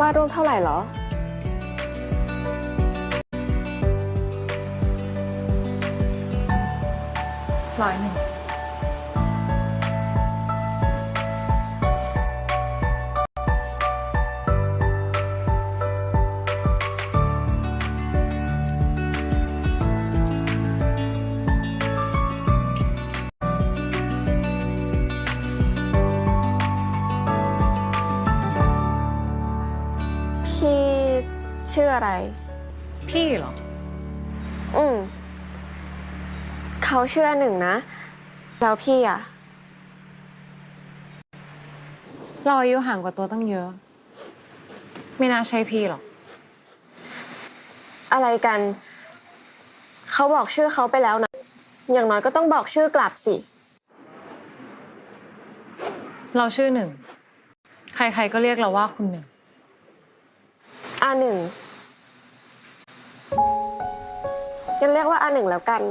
วาดรูปเท่าไหร่เหรอ ร้อยหนึ่ง พี่ชื่ออะไร พี่เหรอ อืม เขาชื่อหนึ่งนะ แล้วพี่อะเราอายุห่างกว่าตัวตั้งเยอะ ไม่น่าใช่พี่หรอก อะไรกัน เขาบอกชื่อเขาไปแล้วนะ อย่างน้อยก็ต้องบอกชื่อกลับสิ เราชื่อหนึ่ง ใครๆก็เรียกเราว่าคุณหนึ่ง อาหนึ่งยังเรียกว่าอหนึ่งแล้วกัน